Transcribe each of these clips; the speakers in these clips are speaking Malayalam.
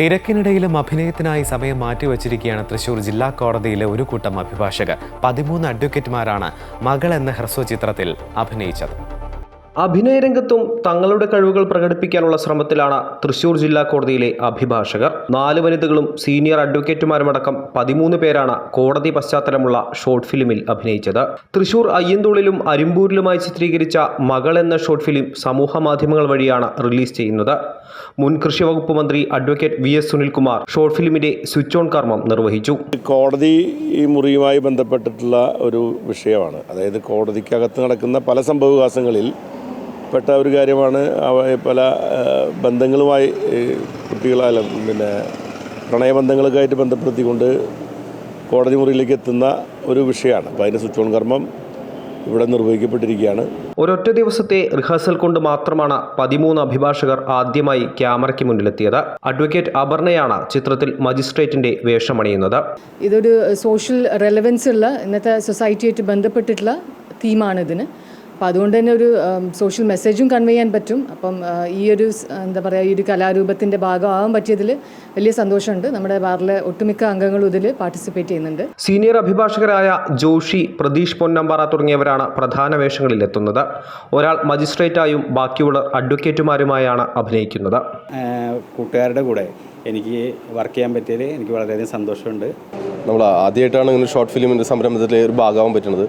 തിരക്കിനിടയിലും അഭിനയത്തിനായി സമയം മാറ്റിവച്ചിരിക്കുകയാണ് തൃശൂർ ജില്ലാ കോടതിയിലെ ഒരു കൂട്ടം അഭിഭാഷകർ. പതിമൂന്ന് അഡ്വക്കേറ്റുമാരാണ് മകൾ എന്ന ഹ്രസ്വ ചിത്രത്തിൽ അഭിനയിച്ചത്. അഭിനയരംഗത്തും തങ്ങളുടെ കഴിവുകൾ പ്രകടിപ്പിക്കാനുള്ള ശ്രമത്തിലാണ് തൃശൂർ ജില്ലാ കോടതിയിലെ അഭിഭാഷകർ. നാല് വനിതകളും സീനിയർ അഡ്വക്കേറ്റുമാരുമടക്കം പതിമൂന്ന് പേരാണ് കോടതി പശ്ചാത്തലമുള്ള ഷോർട്ട് ഫിലിമിൽ അഭിനയിച്ചത്. തൃശൂർ അയ്യന്തോളിലും അരിമ്പൂരിലുമായി ചിത്രീകരിച്ച മകൾ എന്ന ഷോർട്ട് ഫിലിം സമൂഹ മാധ്യമങ്ങൾ വഴിയാണ് റിലീസ് ചെയ്യുന്നത്. മുൻ കൃഷി വകുപ്പ് മന്ത്രി advocate V S Sunilkumar short ഫിലിമിന്റെ switch on കർമ്മം നിർവഹിച്ചു. കോടതി ഈ മുറിയുമായി ബന്ധപ്പെട്ടിട്ടുള്ള ഒരു വിഷയമാണ്. അതായത് കോടതിക്കകത്ത് നടക്കുന്ന പല സംഭവവികാസങ്ങളിൽ പെട്ട ഒരു കാര്യമാണ്. അവ പല ബന്ധങ്ങളുമായി കുട്ടികളായാലും പിന്നെ പ്രണയബന്ധങ്ങളൊക്കെ ആയിട്ട് ബന്ധപ്പെടുത്തിക്കൊണ്ട് കോടതി മുറിയിലേക്ക് എത്തുന്ന ഒരു വിഷയമാണ്. അപ്പോൾ അതിന്റെ സ്വിച്ച് ഓൺ കർമ്മം ഇവിടെ നിർവഹിക്കപ്പെട്ടിരിക്കുകയാണ്. ഒരൊറ്റ ദിവസത്തെ റിഹേഴ്സൽ കൊണ്ട് മാത്രമാണ് പതിമൂന്ന് അഭിഭാഷകർ ആദ്യമായി ക്യാമറയ്ക്ക് മുന്നിലെത്തിയത്. അഡ്വക്കേറ്റ് അപർണയാണ് ചിത്രത്തിൽ മജിസ്ട്രേറ്റിന്റെ വേഷമണിയുന്നത്. ഇതൊരു സോഷ്യൽ റെലവൻസ് ഉള്ള ഇന്നത്തെ സൊസൈറ്റിയായിട്ട് ബന്ധപ്പെട്ടിട്ടുള്ള തീമാണ് ഇതിന്. അപ്പോൾ അതുകൊണ്ട് തന്നെ ഒരു സോഷ്യൽ മെസ്സേജും കൺവേ ചെയ്യാൻ പറ്റും. അപ്പം ഈ ഒരു എന്താ പറയുക ഈ ഒരു കലാരൂപത്തിന്റെ ഭാഗമാകാൻ പറ്റിയതിൽ വലിയ സന്തോഷമുണ്ട്. നമ്മുടെ ബാറിലെ ഒട്ടുമിക്ക അംഗങ്ങളും ഇതിൽ പാർട്ടിസിപ്പേറ്റ് ചെയ്യുന്നുണ്ട്. സീനിയർ അഭിഭാഷകരായ ജോഷി പ്രതീഷ് പൊന്നമ്പാറ തുടങ്ങിയവരാണ് പ്രധാന വേഷങ്ങളിൽ എത്തുന്നത്. ഒരാൾ മജിസ്ട്രേറ്റായും ബാക്കിയുള്ളവർ അഡ്വക്കേറ്റുമാരുമായാണ് അഭിനയിക്കുന്നത്. കൂട്ടുകാരുടെ കൂടെ എനിക്ക് വർക്ക് ചെയ്യാൻ പറ്റിയതിൽ എനിക്ക് വളരെയധികം സന്തോഷമുണ്ട്. നമ്മൾ ആദ്യമായിട്ടാണ് ഇങ്ങനെ ഷോർട്ട് ഫിലിമിന്റെ സംരംഭത്തിൽ ഒരു ഭാഗമാകാൻ പറ്റുന്നത്.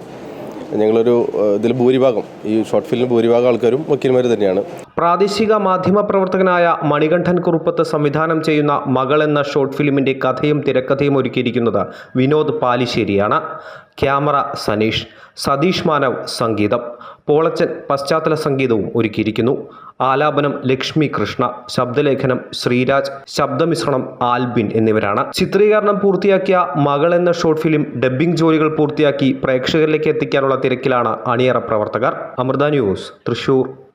ഞങ്ങളൊരു ഇതിൽ ഭൂരിഭാഗം ഈ ഷോർട്ട് ഫിലിം ഭൂരിഭാഗം ആൾക്കാരും വക്കീൽമാർ തന്നെയാണ്. പ്രാദേശിക മാധ്യമ പ്രവർത്തകനായ മണികണ്ഠൻ കുറുപ്പത്ത് സംവിധാനം ചെയ്യുന്ന മകൾ എന്ന ഷോർട്ട് ഫിലിമിന്റെ കഥയും തിരക്കഥയും ഒരുക്കിയിരിക്കുന്നത് വിനോദ് പാലിശ്ശേരിയാണ്. ക്യാമറ സനീഷ് സതീഷ് മാനവ് സംഗീതം പോളച്ചൻ പശ്ചാത്തല സംഗീതവും ഒരുക്കിയിരിക്കുന്നു. ആലാപനം ലക്ഷ്മി കൃഷ്ണ ശബ്ദലേഖനം ശ്രീരാജ് ശബ്ദമിശ്രണം ആൽബിൻ എന്നിവരാണ്. ചിത്രീകരണം പൂർത്തിയാക്കിയ മകൾ എന്ന ഷോർട്ട് ഫിലിം ഡബ്ബിംഗ് ജോലികൾ പൂർത്തിയാക്കി പ്രേക്ഷകരിലേക്ക് എത്തിക്കാനുള്ള തിരക്കിലാണ് അണിയറ പ്രവർത്തകർ. അമൃത ന്യൂസ് തൃശൂർ.